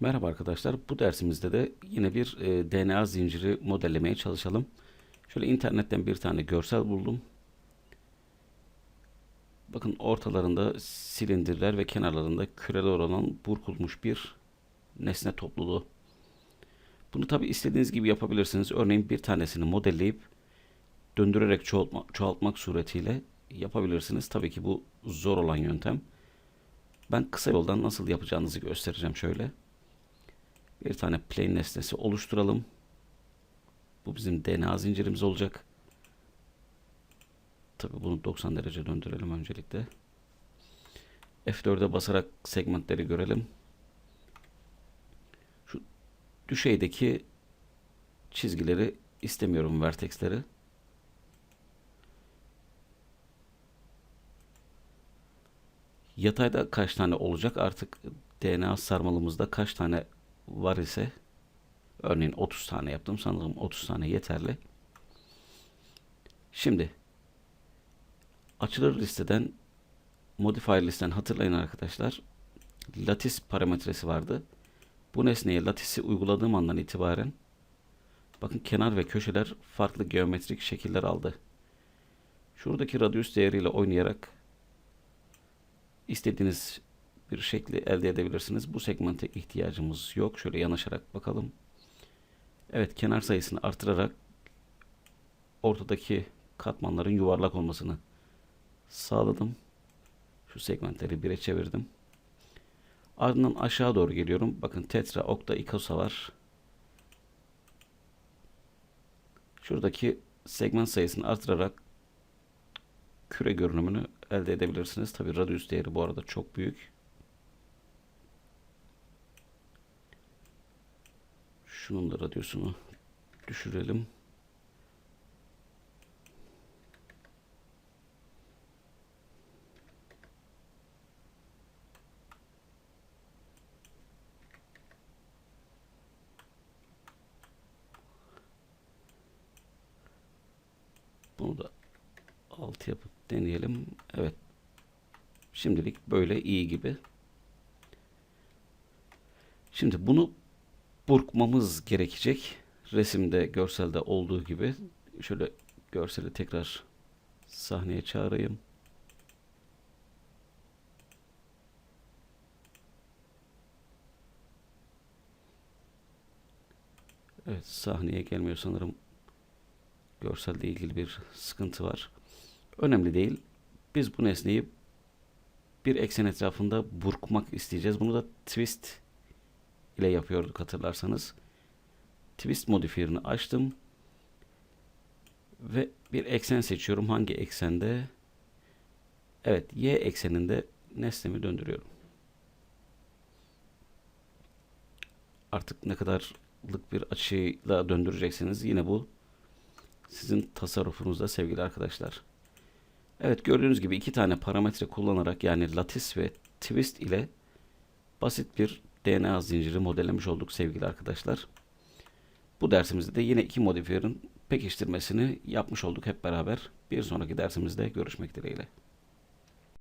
Merhaba arkadaşlar. Bu dersimizde de yine bir e, DNA zinciri modellemeye çalışalım. Şöyle internetten bir tane görsel buldum. Bakın ortalarında silindirler ve kenarlarında küreler olan burkulmuş bir nesne topluluğu. Bunu tabi istediğiniz gibi yapabilirsiniz. Örneğin bir tanesini modelleyip döndürerek çoğaltma, çoğaltmak suretiyle yapabilirsiniz. Tabii ki bu zor olan yöntem. Ben kısa yoldan nasıl yapacağınızı göstereceğim şöyle. Bir tane plane nesnesi oluşturalım. Bu bizim DNA zincirimiz olacak. Tabii bunu 90 derece döndürelim öncelikle. F4'e basarak segmentleri görelim. Şu düşeydeki çizgileri istemiyorum vertexleri. Yatayda kaç tane olacak? Artık DNA sarmalımızda kaç tane var ise örneğin 30 tane yaptım. Sanırım 30 tane yeterli. Şimdi açılır listeden modifier listen hatırlayın arkadaşlar. Lattice parametresi vardı. Bu nesneye lattice'i uyguladığım andan itibaren bakın kenar ve köşeler farklı geometrik şekiller aldı. Şuradaki radius değeriyle oynayarak istediğiniz bir şekli elde edebilirsiniz. Bu segmente ihtiyacımız yok. Şöyle yanaşarak bakalım. Evet kenar sayısını artırarak ortadaki katmanların yuvarlak olmasını sağladım. Şu segmentleri 1'e çevirdim. Ardından aşağı doğru geliyorum. Bakın tetra, okta, ikosa var. Şuradaki segment sayısını artırarak küre görünümünü elde edebilirsiniz. Tabi radius değeri bu arada çok büyük. Şunun da radyosunu düşürelim. Bunu da alt yapıp deneyelim. Evet. Şimdilik böyle iyi gibi. Şimdi bunu burkmamız gerekecek. Resimde, görselde olduğu gibi. Şöyle görseli tekrar sahneye çağırayım. Evet sahneye gelmiyor sanırım. Görselle ilgili bir sıkıntı var. Önemli değil. Biz bu nesneyi bir eksen etrafında burkmak isteyeceğiz. Bunu da twist ile yapıyorduk hatırlarsanız. Twist modifierini açtım. Ve bir eksen seçiyorum. Hangi eksende? Evet, y ekseninde nesnemi döndürüyorum. Artık ne kadarlık bir açıyla döndüreceksiniz yine bu sizin tasarrufunuzda sevgili arkadaşlar. Evet gördüğünüz gibi iki tane parametre kullanarak yani lattice ve twist ile basit bir DNA zinciri modellemiş olduk sevgili arkadaşlar. Bu dersimizde de yine iki modifierin pekiştirmesini yapmış olduk hep beraber. Bir sonraki dersimizde görüşmek dileğiyle.